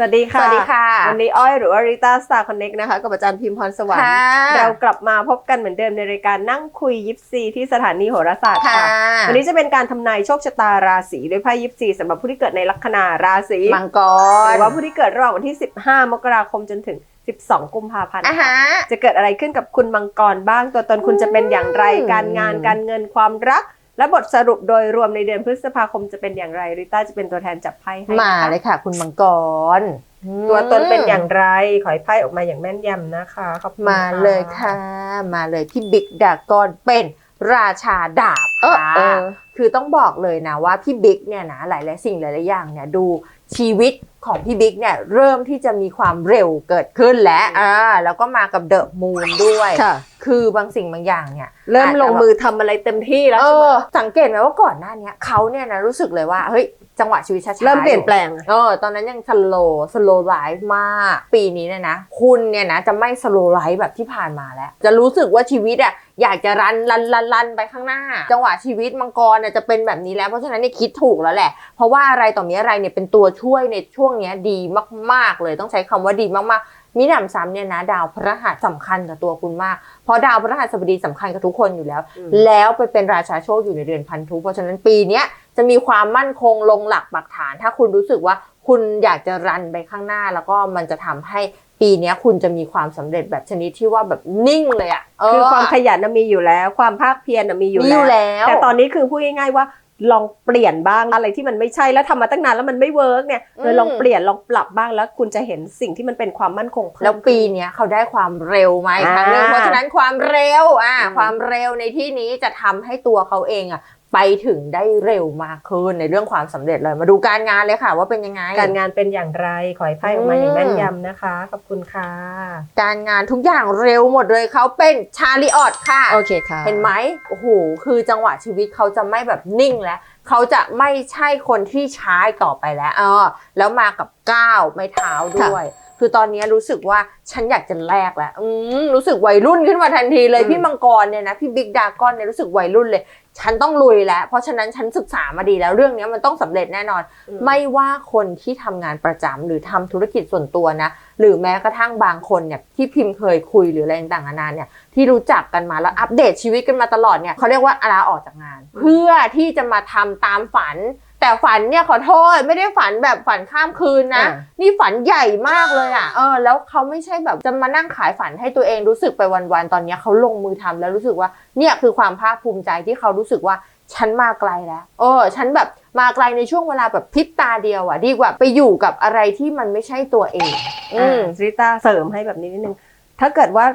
สวัสดีค่ะ สวัสดีค่ะ วันนี้อ้อยหรือว่าริต้าสตาร์คอนเน็กนะคะ กับอาจารย์พิมพรสวรรค์ค่ะเรากลับมาพบกันเหมือนเดิมในรายการนั่งคุยยิปซีที่สถานีโหราศาสตร์ค่ะค่ะวันนี้จะเป็นการทำนายโชคชะตาราศีด้วยไพ่ยิปซีสำหรับผู้ที่เกิดในลัคนาราศีมังกหรรือว่าผู้ที่เกิดระหว่างวันที่ 15 มกราคมจนถึง 12 กุมภาพันธ์อะค่ะฮะจะเกิดอะไรขึ้นกับคุณมังกรบ้าง ตัวตนคุณจะเป็นอย่างไรอืมการงาน การเงิน ความรัก และบทสรุปโดยรวมในเดือนพฤษภาคมจะเป็นอย่างไร ริต้าจะเป็นตัวแทนจับไพ่ให้มานะคะเลยค่ะ คุณมังกร ตัวตนเป็นอย่างไร ขอให้ไพ่ออกมาอย่างแม่นยำนะคะขอบคุณมาเลยค่ะ มาเลยพี่บิ๊กดากอนเป็นราชาดาบเออค่ะเออคือต้องบอกเลยนะว่าพี่บิ๊กเนี่ยนะหลายๆสิ่งหลายๆอย่างเนี่ยดู ชีวิตของพี่บิ๊กเนี่ยเริ่มที่จะมีความเร็วเกิดขึ้นแล้วอ่าแล้วก็มากับเดอะมูนด้วย ค่ะ คือบางสิ่งบางอย่างเนี่ยเริ่มลงมือทำอะไรเต็มที่แล้วเอใช่ไหมอสังเกตไหมว่าก่อนหน้าเนี้ยเขาเนี่ยนะรู้สึกเลยว่าเฮ้ยจังหวะชีวิตช้าๆเริ่มเปลี่ยนแปลง เออตอนนั้นยังสโลสโลไลฟ์มาก ปีนี้เนี่ยนะ คุณเนี่ยนะจะไม่สโลไลฟ์แบบที่ผ่านมาแล้ว จะรู้สึกว่าชีวิตอะอยากจะรันรันรันรันไปข้างหน้า จังหวะชีวิตมังกรเนี่ยจะเป็นแบบนี้แล้วเพราะฉะนั้นเนี่ยคิดถูกแล้วแหละ เพราะว่าอะไรต่อมีอะไรเนี่ยเป็นตัวช่วยในช่วงเนี้ยดีมาก ๆ เลยต้องใช้คำว่าดีมากๆมิหนำซ้ำเนี่ยนะ ดาวพระหัสสำคัญกับตัวคุณมาก เพราะดาวพระหัสบดีสำคัญกับทุกคนอยู่แล้วอืมแล้วไปเป็นราชาโชคอยู่ในเดือนพันธุเพราะฉะนั้นปีเนี้ยจะมีความมั่นคงลงหลักปักฐาน ถ้าคุณรู้สึกว่าคุณอยากจะรันไปข้างหน้าแล้วก็มันจะทำให้ปีเนี้ยคุณจะมีความสำเร็จแบบชนิดที่ว่าแบบนิ่งเลยอะเคือความขยันน่ะมีอยู่แล้ว ความภาคเพียรน่ะมีอยู่มีอยู่แล้ว แต่ตอนนี้คือพูดง่ายๆว่า ลองเปลี่ยนบ้างอะไรที่มันไม่ใช่แล้วทำมาตั้งนานแล้วมันไม่เวิร์กเนี่ยเออลองเปลี่ยนลองปรับบ้างแล้วคุณจะเห็นสิ่งที่มันเป็นความมั่นคงเพิ่มแล้วปีเนี้ยเขาได้ความเร็วมาอีกครั้งหนึงอ่าเพราะฉะนั้นความเร็วอะอืมความเร็วในที่นี้จะทำให้ตัวเขาเองอะ ไปถึงได้เร็วมากขึ้นในเรื่องความสำเร็จเลย มาดูการงานเลยค่ะ ว่าเป็นยังไง การงานเป็นอย่างไร ขอให้ไพ่ออกมาอย่างแม่นยำนะคะ ขอบคุณค่ะ การงานทุกอย่างเร็วหมดเลยเขาเป็นชาลิออตค่ะ โอเคค่ะ เห็นไหมโอ้โห คือจังหวะชีวิตเขาจะไม่แบบนิ่งแล้วเขาจะไม่ใช่คนที่ช้าต่อไปแล้วเออแล้วมากับก้าวไม่เท้าด้วยคือตอนนี้รู้สึกว่าฉันอยากจะแลกแล้วอืมรู้สึกวัยรุ่นขึ้นมาทันทีเลยอืมพี่มังกรเนี่ยนะพี่บิ๊กดากอนเนี่ยรู้สึกวัยรุ่นเลย ฉันต้องลุยแล้ว เพราะฉะนั้นฉันศึกษามาดีแล้วเรื่องนี้มันต้องสำเร็จแน่นอน ไม่ว่าคนที่ทำงานประจำหรือทำธุรกิจส่วนตัวนะ หรือแม้กระทั่งบางคนเนี่ยที่พิมพ์เคยคุยหรืออะไรต่างๆนานาเนี่ยที่รู้จักกันมาแล้วอัปเดตชีวิตกันมาตลอดเนี่ยเขาเรียกว่าลาออกจากงาน เพื่อที่จะมาทำตามฝัน แต่ฝันเนี่ยขอโทษไม่ได้ฝันแบบฝันข้ามคืนนะ อ่านี่ฝันใหญ่มากเลยอะเออแล้วเขาไม่ใช่แบบจะมานั่งขายฝันให้ตัวเองรู้สึกไปวันๆตอนเนี้ยเขาลงมือทำแล้วรู้สึกว่าเนี่ยคือความภาคภูมิใจที่เขารู้สึกว่าฉันมาไกลแล้วเออ ฉันแบบมาไกลในช่วงเวลาแบบพริบตาเดียวอะดีกว่าไปอยู่กับอะไรที่มันไม่ใช่ตัวเอง อือืมมริต้าเสริมให้แบบนี้นิดนึง ถ้าเกิดว่า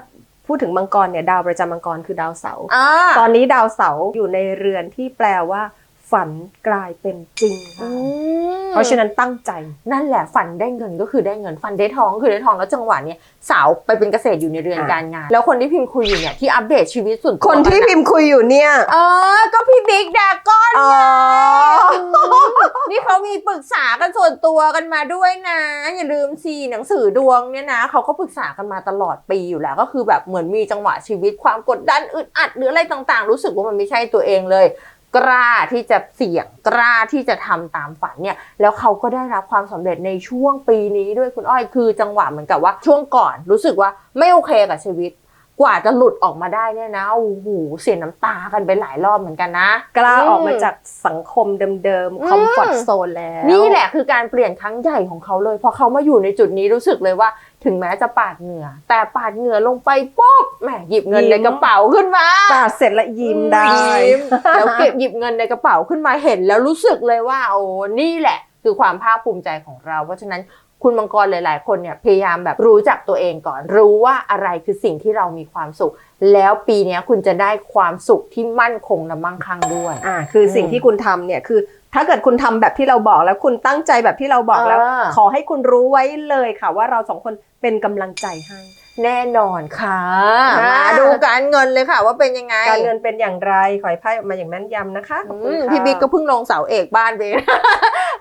พูดถึงมังกรเนี่ยดาวประจำมังกรคือดาวเสาร์ อ่า ตอนนี้ดาวเสาร์อยู่ในเรือนที่แปลว่า ฝันกลายเป็นจริงอืค่ะมเพราะฉะนั้นตั้งใจนั่นแหละฝันได้เงินก็คือได้เงินฝันได้ทองก็คือได้ทองแล้วจังหวะเนี้ยสาวไปเป็นเกษตรอยู่ในเรือนอะการงาน แล้วคนที่พิมพ์คุยอยู่เนี่ยที่อัปเดตชีวิตส่วนตัวคนที่กัะพิมพ์คุยอยู่เนี่ย เออ ก็พี่บิ๊กดากอนอ๋อนี่เขามีปรึกษากันส่วนตัวกันมาด้วยนะ อย่าลืมสิหนังสือดวงเนี่ยนะเขาก็ปรึกษากันมาตลอดปีอยู่แล้วก็คือแบบเหมือนมีจังหวะชีวิตความกดดันอึดอัดหรืออะไรต่างๆ รู้สึกว่ามันไม่ใช่ตัวเองเลย กล้าที่จะเสี่ยงกล้าที่จะทำตามฝันเนี่ยแล้วเขาก็ได้รับความสำเร็จในช่วงปีนี้ด้วยคุณอ้อยคือจังหวะเหมือนกับว่า ช่วงก่อนรู้สึกว่าไม่โอเคกับชีวิต กว่าจะหลุดออกมาได้เนี่ยนะโอ้โหเสียน้ำตากันไปหลายรอบเหมือนกันนะ กล้าอืมออกมาจากสังคมเดิมอืมๆคอมฟอร์ทโซนแล้ว นี่แหละคือการเปลี่ยนครั้งใหญ่ของเขาเลยพอเขามาอยู่ในจุดนี้รู้สึกเลยว่า ถึงแม้จะปาดเหงื่อ แต่ปาดเหงื่อลงไปปุ๊บแหมหยิบเงินในกระเป๋าขึ้นมาปาดเสร็จแล้วยิ้มได้ยิ้มแล้วเก็บหยิบเงินในกระเป๋าขึ้นมาเห็น แล้วรู้สึกเลยว่าโอ้นี่แหละคือความภาคภูมิใจของเรา เพราะฉะนั้น คุณมังกรหลาย ๆ คนเนี่ยพยายามแบบรู้จักตัวเองก่อน รู้ว่าอะไรคือสิ่งที่เรามีความสุข แล้วปีเนี้ยคุณจะได้ความสุขที่มั่นคงและมั่งคั่งด้วยอ่าคือสิ่งอืมที่คุณทำเนี่ยคือถ้าเกิดคุณทำแบบที่เราบอกแล้วคุณตั้งใจแบบที่เราบอกแล้วเออขอให้คุณรู้ไว้เลยค่ะว่าเราสองคนเป็นกำลังใจให้ แน่นอนค่ะอ่ามมาดูการเงินเลยค่ะ ว่าเป็นยังไง การเงินเป็นอย่างไรขอให้ไพ่ออกมาอย่างแม่นยำนะคะขอบอืคุณมค่ะพี่บิ๊กก็เพิ่งลงเสาเอกบ้านไป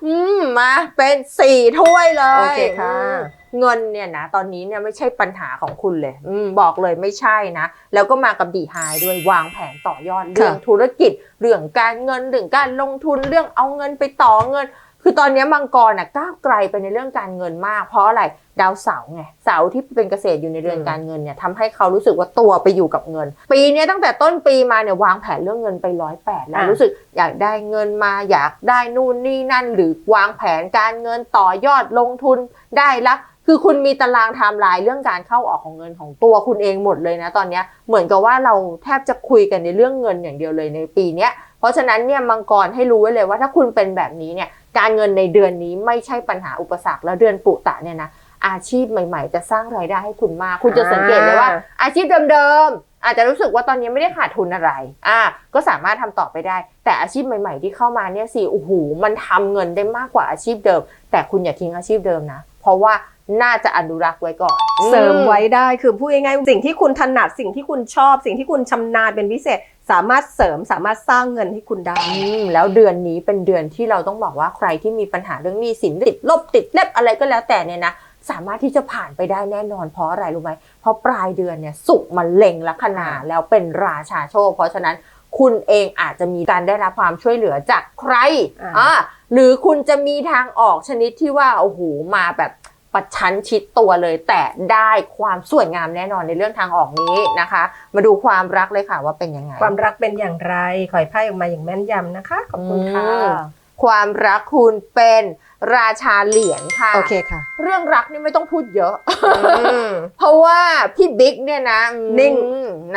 อืมมาเป็นสี่ถ้วยเลย โอเคค่ะอืมเงินเนี่ยนะตอนนี้เนี่ยไม่ใช่ปัญหาของคุณเลยอืมบอกเลยไม่ใช่นะ แล้วก็มากับดีไฮด้วยวางแผนต่อยอดเรื่องธุรกิจ เรื่องการเงินเรื่องการลงทุนเรื่องเอาเงินไปต่อเงิน คือตอนนี้มังกรน่ะก้าวไกลไปในเรื่องการเงินมาก เพราะอะไรดาวเสาร์ไงเสาร์ที่เป็นเกษตรอยู่ในเรือนอืมการเงินเนี่ยทำให้เขารู้สึกว่าตัวไปอยู่กับเงิน ปีเนี้ยตั้งแต่ต้นปีมาเนี่ยวางแผนเรื่องเงินไปร้อยแปดแล้วรู้สึกอยากได้เงินมาอยากได้นู่นนี่นั่น หรือวางแผนการเงินต่อยอดลงทุนได้ละคือคุณมีตารางไทม์ไลน์เรื่องการเข้าออกของเงินของตัวคุณเองหมดเลยนะตอนเนี้ยเหมือนกับว่าเราแทบจะคุยกันในเรื่องเงินอย่างเดียวเลยในปีเนี้ยเพราะฉะนั้นเนี่ยมังกรให้รู้ไว้เลยว่าถ้าคุณเป็นแบบนี้เนี่ย การเงินในเดือนนี้ไม่ใช่ปัญหาอุปสรรคแล้วเดือนปุตะเนี่ยนะอาชีพใหม่ ๆ จะสร้างรายได้ให้คุณมาก คุณจะสังเกตเลยว่า อาชีพเดิมๆ อาจจะรู้สึกว่าตอนนี้ไม่ได้ขาดทุนอะไร อ่า ก็สามารถทำต่อไปได้ แต่อาชีพใหม่ ๆ ที่เข้ามาเนี่ยสิโอ้โหมันทำเงินได้มากกว่าอาชีพเดิม แต่คุณอย่าทิ้งอาชีพเดิมนะ เพราะว่าน่าจะอนุรักษ์ไว้ก่อน เสริมไว้ได้คือพูดง่ายๆสิ่งที่คุณถนัดสิ่งที่คุณชอบ สิ่งที่คุณชำนาญเป็นพิเศษ สามารถเสริมสามารถสร้างเงินให้คุณได้ อืมแล้วเดือนนี้เป็นเดือนที่เราต้องบอกว่าใครที่มีปัญหาเรื่องหนี้สินติดลบติดเล็บอะไรก็แล้วแต่เนี่ยนะสามารถที่จะผ่านไปได้แน่นอนเพราะอะไรรู้ไหมเพราะปลายเดือนเนี่ยสุกร์มันเล็งลัคนาแล้วเป็นราชาโชค เพราะฉะนั้นคุณเองอาจจะมีการได้รับความช่วยเหลือจากใครอ่า อ่าหรือคุณจะมีทางออกชนิดที่ว่าโอ้โหมาแบบ ประชันชิดตัวเลย แต่ได้ความสวยงามแน่นอนในเรื่องทางออกนี้นะคะ มาดูความรักเลยค่ะว่าเป็นยังไง ความรักเป็นอย่างไรขอยไพ่ออกมาอย่างแม่นยำนะคะ ขอบคุณค่ะอืมความรักคุณเป็นราชาเหรียญค่ะ โอเคค่ะ เรื่องรักนี่ไม่ต้องพูดเยอะเพราะ ว่าพี่บิ๊กเนี่ยนะอืมนิ่ง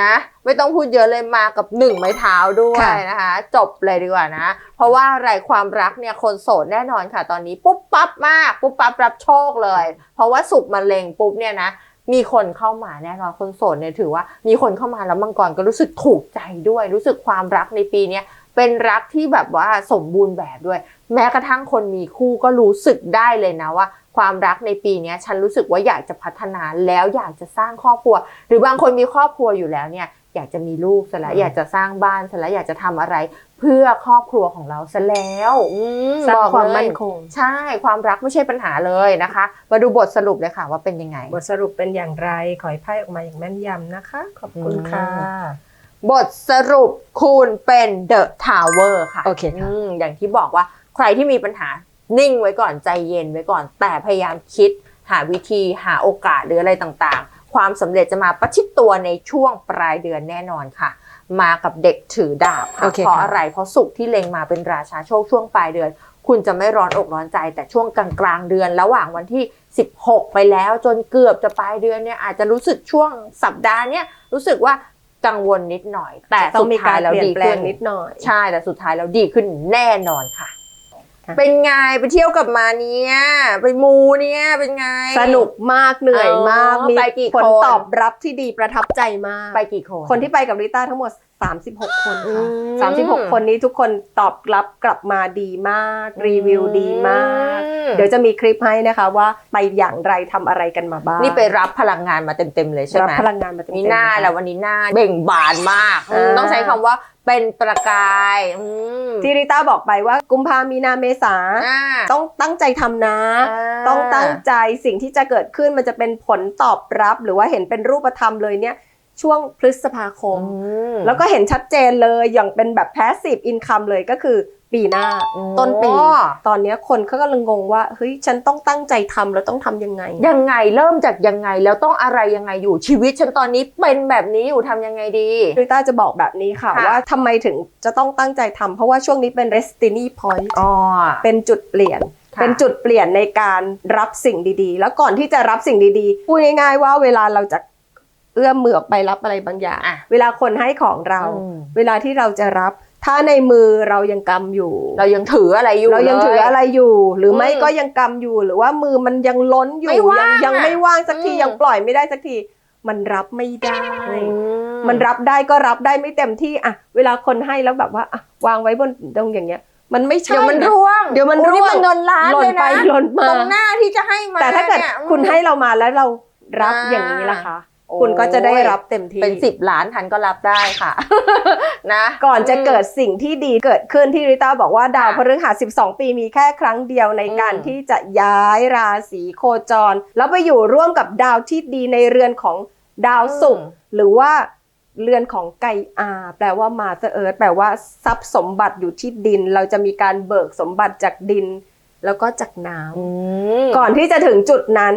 นะ ไม่ต้องพูดเยอะเลยมากับหนึ่งไม้เท้าด้วยค่ะนะคะ จบเลยดีกว่านะ เพราะว่าอะไรความรักเนี่ยคนโสดแน่นอนค่ะตอนนี้ ปุ๊บปั๊บมาก ปุ๊บปั๊บรับโชคเลย เพราะว่าสุกร์มาเลงปุ๊บเนี่ยนะมีคนเข้ามาแน่นอนคนโสดเนี่ยถือว่า มีคนเข้ามาแล้วมังกรก็รู้สึกถูกใจด้วย รู้สึกความรักในปีเนี้ยเป็นรักที่แบบว่าสมบูรณ์แบบด้วย แม้กระทั่งคนมีคู่ก็รู้สึกได้เลยนะว่า ความรักในปีเนี้ยฉันรู้สึกว่าอยากจะพัฒนาแล้วอยากจะสร้างครอบครัว หรือบางคนมีครอบครัวอยู่แล้วเนี่ยอยากจะมีลูกซะแล้วอืมอยากจะสร้างบ้านซะแล้วอยากจะทำอะไร เพื่อครอบครัวของเราซะแล้วอืมสร้างบอกความเลยมั่นคง ใช่ความรักไม่ใช่ปัญหาเลยนะคะ มาดูบทสรุปเลยค่ะว่าเป็นยังไง บทสรุปเป็นอย่างไรขอให้ไพ่ออกมาอย่างแม่นยำนะคะ ขอบคุณค่ะ บทสรุปคุณเป็นเดอะทาวเวอร์ค่ะโอเคค่ะมอย่างที่บอกว่าใครที่มีปัญหา นิ่งไว้ก่อนใจเย็นไว้ก่อน แต่พยายามคิด หาวิธีหาโอกาสหรืออะไรต่างๆ ความสำเร็จจะมาประชิดตัวในช่วงปลายเดือนแน่นอนค่ะ มากับเด็กถือดาบค่ะโอเคเพราะค่ะอะไรเพราะสุขที่เล็งมาเป็นราชาโชคช่วงปลายเดือน คุณจะไม่ร้อนอกร้อนใจ แต่ช่วงกลางกลางๆเดือน ระหว่างวันที่ 16 ไปแล้วจนเกือบจะปลายเดือนเนี่ยอาจจะรู้สึกช่วงสัปดาห์เนี่ยรู้สึกว่ากังวลนิดหน่อย แต่ต้อสุงดมีท้ากายรแล้วเปลี่ยดีนแปลขึ้งนนิดหน่อยใช่แต่สุดท้ายแล้วดีขึ้นแน่นอนค่ะค่ะ เป็นไงไปเที่ยวกับมาเนี่ยไปมูเนี่ยเป็นไง สนุกมากเหนื่อยมากอ๋อมีไปกี่ผลคนตอบรับที่ดีประทับใจมากไปกี่คนคนที่ไปกับริต้าทั้งหมด 36 คนอืค่ะมสามสิบหกคนนี้ทุกคนตอบรับกลับมาดีมาก รีวิวดีมากอืมเดี๋ยวจะมีคลิปให้นะคะว่าไปอย่างไรทำอะไรกันมาบ้าง นี่ไปรับพลังงานมาเต็มๆเลยใช่รับไหมพลังงานมาเต็มๆมีหน้านะคะแล้ววันนี้หน้าเบ่งบานมากอ่าต้องใช้คำว่า เป็นประกายอืมที่ริต้าบอกไปว่ากุมภามีนาเมษาอ่า ต้องตั้งใจทำนะ อ่า ต้องตั้งใจสิ่งที่จะเกิดขึ้นมันจะเป็นผลตอบรับ หรือว่าเห็นเป็นรูปธรรมเลยเนี่ย ช่วงพฤษภาคม อืม แล้วก็เห็นชัดเจนเลยอย่างเป็นแบบ passive income เลยก็คือ ปีหน้าโอ้ต้นปี ตอนเนี้ยคนเขากำลังงงว่าเฮ้ยฉันต้องตั้งใจทำแล้วต้องทำยังไง ยังไงเริ่มจากยังไงแล้วต้องอะไรยังไงอยู่ชีวิตฉันตอนนี้เป็นแบบนี้อยู่ทำยังไงดีริต้าจะบอกแบบนี้ค่ะค่ะว่าทำไมถึงจะต้องตั้งใจทำเพราะว่าช่วงนี้เป็น destiny point อ๋อเป็นจุดเปลี่ยนค่ะเป็นจุดเปลี่ยนในการรับสิ่งดีๆ แล้วก่อนที่จะรับสิ่งดีๆพูดง่ายๆว่าเวลาเราจะเอื้อมมือออกไปรับอะไรบางอย่างอะเวลาคนให้ของเราอืมเวลาที่เราจะรับ ถ้าในมือเรายังกำอยู่ เรายังถืออะไรอยู่ เรายังลถืออะไรอยู่ หรือไม่อืมก็ยังกำอยู่ หรือว่ามือมันยังล้นอยู่ไม่ว่างยังยังไม่ว่างสักทีอืมยังปล่อยไม่ได้สักที มันรับไม่ได้อืมันรับได้ก็รับได้ไม่เต็มที่อะเวลาคนให้แล้วแบบว่าอะวางไว้บนตรงอย่างเงี้ยมันไม่ใช่ เดี๋ยวมันนะร่วง เดี๋ยวมันโอ้ร่วงมันเงินล้านหล่เลนยไปนะหล่นมาตรงหน้าที่จะให้มาแต่ถ้าเกิดนี่ยคุณให้เรามาแล้วเรารับอ่าอย่างนี้ล่ะคะโอ้ย คุณก็จะได้รับเต็มที่เป็นสิบล้านทันก็รับได้ค่ะ นะ ก่อนจะเกิดสิ่งที่ดีเกิดขึ้นที่ริต้าบอกว่าดาวพฤหัส12 ปีมีแค่ครั้งเดียวในการอืมที่จะย้ายราศีโคจร แล้วไปอยู่ร่วมกับดาวที่ดีในเรือนของดาวศุกร์หรือว่าเรือนของไกอาแปลว่ามาเตอร์เอิร์ธแปลว่าทรัพย์สมบัติอยู่ที่ดิน เราจะมีการเบิกสมบัติจากดิน แล้วก็จากน้ำอืมก่อนที่จะถึงจุดนั้น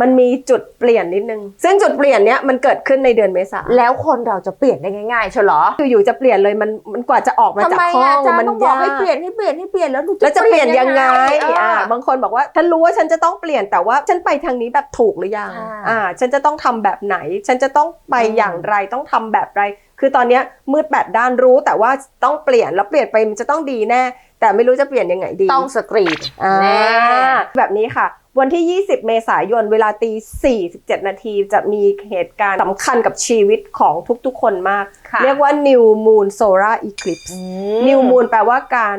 มันมีจุดเปลี่ยนนิดนึง ซึ่งจุดเปลี่ยนเนี้ยมันเกิดขึ้นในเดือนเมษาแล้วคนเราจะเปลี่ยนได้ง่ายๆเชียวเหรออยู่ๆจะเปลี่ยนเลยมันมันกว่าจะออกมาทำจากไมห้ออะงอาจารมัย์นต้องบอกยาให้กเปลี่ยนให้เปลี่ยนให้เปลี่ยนแล้วหนูแล้วจะเปลี่ยนยังไงเออ อ่าบางคนบอกว่าฉันรู้ว่าฉันจะต้องเปลี่ยนแต่ว่าฉันไปทางนี้แบบถูกหรือยังอ่า อ่าฉันจะต้องทำแบบไหน ฉันจะต้องไปอืมอย่างไรต้องทำแบบไร คือตอนเนี้ยมืดแปดด้านรู้แต่ว่าต้องเปลี่ยนแล้วเปลี่ยนไปมันจะต้องดีแน่ แต่ไม่รู้จะเปลี่ยนยังไงดีต้องสกรีนอ่าแน่แบบนี้ค่ะ วันที่ 20 เมษายนเวลาตี 47 นาทีจะมีเหตุการณ์สำคัญกับชีวิตของทุกๆคนมากค่ะเรียกว่า New Moon Solar Eclipse อื New Moon แปลว่าการ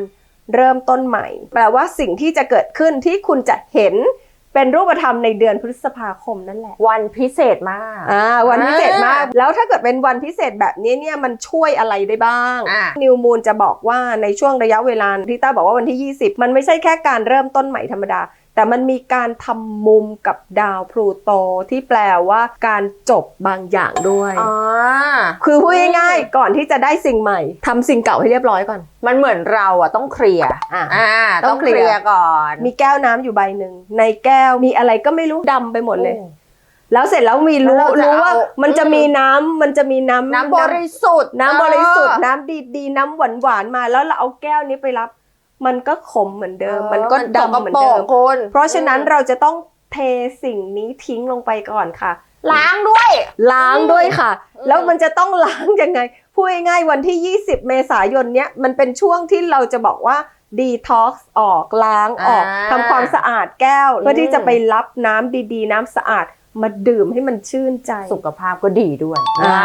เริ่มต้นใหม่ แปลว่าสิ่งที่จะเกิดขึ้นที่คุณจะเห็น เป็นรูปธรรมในเดือนพฤษภาคมนั่นแหละ วันพิเศษมากอ่าวันพิเศษมากอ่าแล้วถ้าเกิดเป็นวันพิเศษแบบนี้เนี่ยมันช่วยอะไรได้บ้างอ่านิวมูนจะบอกว่าในช่วงระยะเวลาที่ต้าบอกว่าวันที่ 20 มันไม่ใช่แค่การเริ่มต้นใหม่ธรรมดา แต่มันมีการทำมุมกับดาวพลูโตที่แปลว่าการจบบางอย่างด้วยอ่าคือพูดง่ายๆก่อนที่จะได้สิ่งใหม่ทำสิ่งเก่าให้เรียบร้อยก่อน มันเหมือนเราอะต้องเคลียร์อ่าอ่าต้ต้อองงเคเคลีลียร์ยร์ก่อน มีแก้วน้ำอยู่ใบหนึ่งในแก้วมีอะไรก็ไม่รู้ดำไปหมดเลยอืมแล้วเสร็จแล้วมีรู้แล้วเราจะรู้ว่าเอามันจะอืมมีน้ำมันจะมีน้ำน้ำบริสุทธิ์น้ำบริสุทธิ์เออน้ำดีๆ น้ำหวานหวานๆมาแล้วเราเอาแก้วนี้ไปรับ มันก็ขมเหมือนเดิมเออมันก็ดำเหมือนเดิสมกปรกคุณเพราะฉะนั้นเราจะต้องเทสิ่งนี้ทิ้งลงไปก่อนค่ะ ล้างด้วย ล้างด้วยค่ะอืมแล้วมันจะต้องล้างยังไงพูดง่ายๆวันที่ 20 เมษายนเนี้ยมันเป็นช่วงที่เราจะบอกว่าดีท็อกซ์ออกล้างออกอ่าทำความสะอาดแก้ว เพื่ออมที่จะไปรับน้ำดีๆ น้ำสะอาด มาดื่มให้มันชื่นใจ สุขภาพก็ดีด้วยอ่า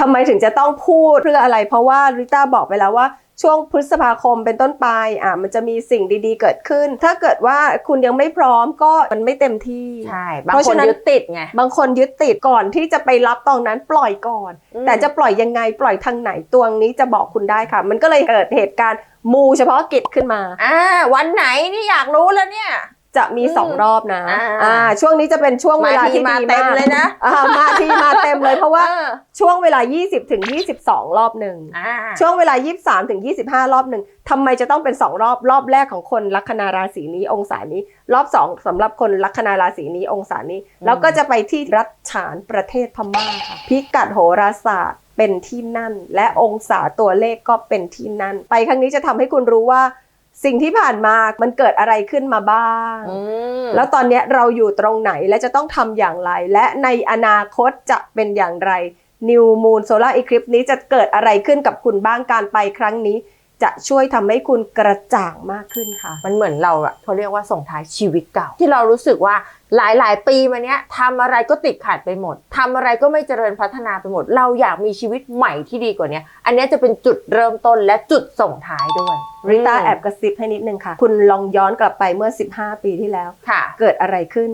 ทำไมถึงจะต้องพูดเพื่ออะไร เพราะว่าริต้าบอกไปแล้วว่าช่วงพฤษภาคมเป็นต้นไปอะมันจะมีสิ่งดีๆเกิดขึ้น ถ้าเกิดว่าคุณยังไม่พร้อมก็มันไม่เต็มที่ใช่บางเพราะคฉะนนั้นยึดติดไงบางคนยึดติดก่อนที่จะไปรับตรงนั้นปล่อยก่อนอืมแต่จะปล่อยยังไงปล่อยทางไหนตัวนี้จะบอกคุณได้ค่ะ มันก็เลยเกิดเหตุการณ์มูเฉพาะกิจขึ้นมาอ่าวันไหนนี่อยากรู้แล้วเนี่ย จะมีสองอืมรอบนะอ่าอ่า ช่วงนี้จะเป็นช่วงเวลาที่มาดีทีมาเต็มเลยนะ อ่า มาทีมาเต็มเลยเพราะว่าเออช่วงเวลา 20ถึง22 รอบหนึ่งอ่าช่วงเวลา 23ถึง25 รอบหนึ่งทำไมจะต้องเป็น2รอบรอบแรกของคนลัคนาราศีนี้องศานี้ รอบ2สำหรับคนลัคนาราศีนี้องศานี้ แล้วก็จะไปที่รัฐฉานประเทศพม่าค่ะพิกัดโหราศาสตร์เป็นที่นั่น และองศาตัวเลขก็เป็นที่นั่น ไปครั้งนี้จะทำให้คุณรู้ว่า สิ่งที่ผ่านมามันเกิดอะไรขึ้นมาบ้างอืมแล้วตอนเนี้ยเราอยู่ตรงไหนและจะต้องทำอย่างไร และในอนาคตจะเป็นอย่างไร New Moon Solar Eclipse นี้จะเกิดอะไรขึ้นกับคุณบ้างการไปครั้งนี้ จะช่วยทำให้คุณกระจ่างมากขึ้นค่ะ มันเหมือนเราอะเขาเรียกว่าส่งท้ายชีวิตเก่า ที่เรารู้สึกว่าหลาย ๆ ปีมาเนี้ยทำอะไรก็ติดขัดไปหมดทำอะไรก็ไม่เจริญพัฒนาไปหมด เราอยากมีชีวิตใหม่ที่ดีกว่าเนี้ยอันเนี้ยจะเป็นจุดเริ่มต้นและจุดส่งท้ายด้วยริต้าแอบกระซิบให้นิดนึงค่ะ คุณลองย้อนกลับไปเมื่อ 15 ปีที่แล้วค่ะเกิดอะไรขึ้น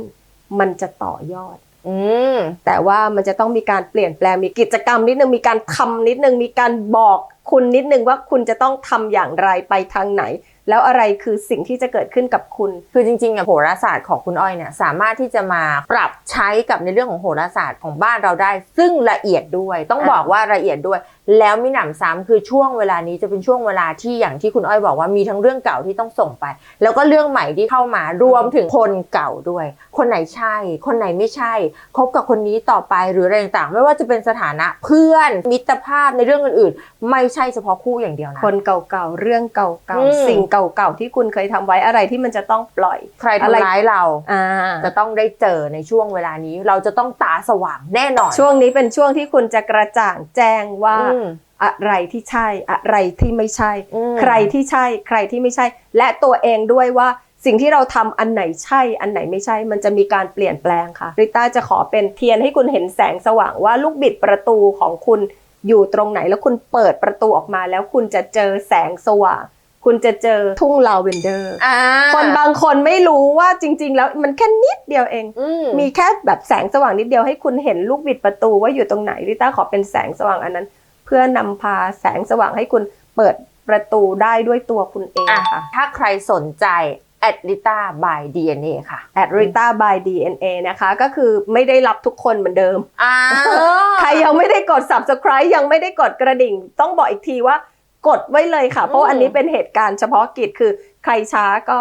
มันจะต่อยอดอืมแต่ว่ามันจะต้องมีการเปลี่ยนแปลงมีกิจกรรมนิดนึงมีการทำนิดนึงมีการบอก คุณนิดนึงว่าคุณจะต้องทำอย่างไรไปทางไหน แล้วอะไรคือสิ่งที่จะเกิดขึ้นกับคุณ คือจริงๆอะโหราศาสตร์ของคุณอ้อยเนี่ยสามารถที่จะมาปรับใช้กับในเรื่องของโหราศาสตร์ของบ้านเราได้ ซึ่งละเอียดด้วย ต้องบอกว่าละเอียดด้วยแล้วมิหนำซ้ำคือช่วงเวลานี้จะเป็นช่วงเวลาที่อย่างที่คุณอ้อยบอกว่ามีทั้งเรื่องเก่าที่ต้องส่งไป แล้วก็เรื่องใหม่ที่เข้ามารวมถึงคนเก่าด้วย คนไหนใช่ คนไหนไม่ใช่คบกับคนนี้ต่อไปหรืออะไรต่างๆ ไม่ว่าจะเป็นสถานะเพื่อนมิตรภาพในเรื่องอื่นๆ ไม่ใช่เฉพาะคู่อย่างเดียวนะคนเก่าๆเรื่องเก่าอืมๆสิ่งเก่าๆที่คุณเคยทำไว้อะไรที่มันจะต้องปล่อยใครอะไรทำร้ายเราอ่าจะต้องได้เจอในช่วงเวลานี้ เราจะต้องตาสว่างแน่นอน ช่วงนี้เป็นช่วงที่คุณจะกระจ่างแจ้งว่าอืมอะไรที่ใช่อะไรที่ไม่ใช่อืมใครที่ใช่ ใครที่ไม่ใช่ และตัวเองด้วยว่าสิ่งที่เราทำอันไหนใช่อันไหนไม่ใช่ มันจะมีการเปลี่ยนแปลงค่ะริต้าจะขอเป็นเทียนให้คุณเห็นแสงสว่างว่าลูกบิดประตูของคุณอยู่ตรงไหนแล้วคุณเปิดประตูออกมา แล้วคุณจะเจอแสงสว่างคุณจะเจอทุ่งลาเวนเดอร์อ่าคนบางคนไม่รู้ว่าจริง ๆ แล้วมันแค่นิดเดียวเองอืมมีแค่แบบแสงสว่างนิดเดียวให้คุณเห็นลูกบิดประตูว่าอยู่ตรงไหนริต้าขอเป็นแสงสว่างอันนั้นเพื่อนำพาแสงสว่างให้คุณเปิดประตูได้ด้วยตัวคุณเองอะค่ะ ถ้าใครสนใจ a d l i t a by DNA ค่ะ at Rita by DNA นะคะ ก็คือไม่ได้รับทุกคนเหมือนเดิมอ่าใครยังไม่ได้กด subscribe ยังไม่ได้กดกระดิ่ง ต้องบอกอีกทีว่ากดไว้เลยค่ะ เพราะว่าอันนี้เป็นเหตุการณ์เฉพาะกิจคือใครช้าก็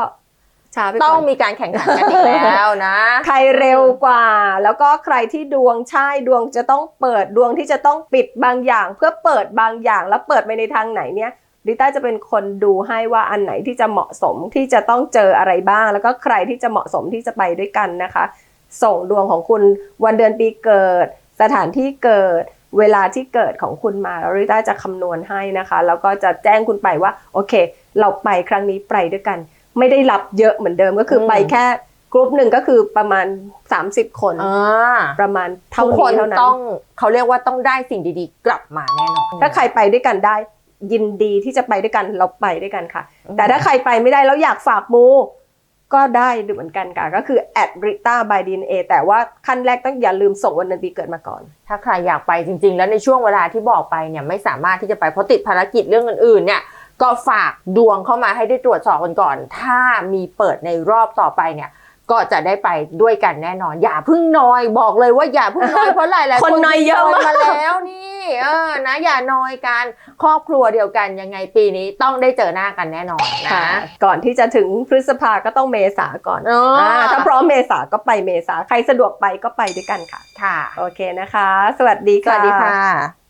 ช้าไปต้ก่อองนมีการแข่งขันกันอีกแล้วนะ ใครเร็วกว่า แล้วก็ใครที่ดวงใช่ดวงจะต้องเปิดดวงที่จะต้องปิดบางอย่าง เพื่อเปิดบางอย่างแล้วเปิดไปในทางไหนเนี่ยดิต้าจะเป็นคนดูให้ว่าอันไหนที่จะเหมาะสมที่จะต้องเจออะไรบ้าง แล้วก็ใครที่จะเหมาะสมที่จะไปด้วยกันนะคะ ส่งดวงของคุณวันเดือนปีเกิด สถานที่เกิดเวลาที่เกิดของคุณมาแล้วริต้าจะคำนวณให้นะคะ แล้วก็จะแจ้งคุณไปว่า โอเค เราไปครั้งนี้ไปด้วยกัน ไม่ได้รับเยอะเหมือนเดิมก็คืออมไปแค่กลุ่มหนึ่งก็คือประมาณ 30 คนอ่าประมาณเท่าทุกคนี้นเท่านั้นต้องเขาเรียกว่าต้องได้สิ่งดีๆ กลับมาแน่นอน ถ้าใครไปด้วยกันได้ยินดีที่จะไปด้วยกันเราไปด้วยกันค่ะอืมแต่ถ้าใครไปไม่ได้แล้วอยากฝากมูก็ได้เหมือนกันค่ะ ก็คือ at rita by dna แต่ว่าขั้นแรกต้องอย่าลืมส่งวันเดือนปีเกิดมาก่อน ถ้าใครอยากไปจริง ๆ แล้วในช่วงเวลาที่บอกไปเนี่ยไม่สามารถที่จะไปเพราะติดภารกิจเรื่องอื่นๆเนี่ย ก็ฝากดวงเข้ามาให้ได้ตรวจสอบกันก่อน ถ้ามีเปิดในรอบต่อไปเนี่ยก็จะได้ไปด้วยกันแน่นอน อย่าเพึ่งนอยบอกเลยว่าอย่าเพึ่งนอยเพราะหลายๆคนนอยเยอะมากมาแล้วนี่เออนะอย่านอยกันครอบครัวเดียวกันยังไงปีนี้ต้องได้เจอหน้ากันแน่นอนนะค่ะก่อนที่จะถึงพฤษภาก็ต้องเมษาก่อนเออออ่าถ้าพร้อมเมษาก็ไปเมษาใครสะดวกไปก็ไปด้วยกันค่ะค่ะ โอเคนะคะ สวัสดีสค่ะวัสดีค่ะ